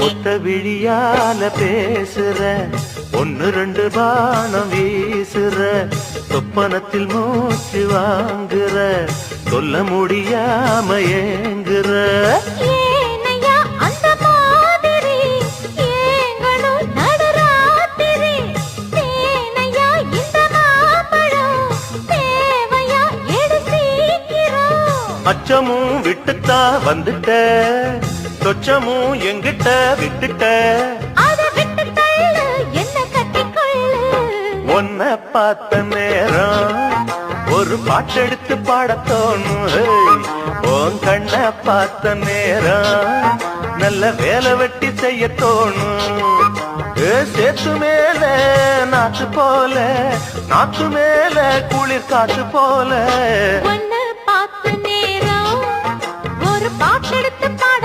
ஒத்த விழியால பேசுற ஒன்னு ரெண்டு பானம் வீசுற சொப்பனத்தில் மூச்சு வாங்குற சொல்ல முடியாம ஏங்குற. அச்சமும் விட்டுத்தா வந்துட்ட. சொச்சமும் எங்கிட்ட விட்டுட்ட. உன்னை பார்த்த நேரம் ஒரு பாட்டெடுத்து பாடத் தோணும் ஹேய். உன் கண்ணை பார்த்த நேரம் நல்ல வேலை வெட்டி செய்ய தோணும் சேத்து மேல நாத்து போல நாத்து மேல குளிர் காத்து போல.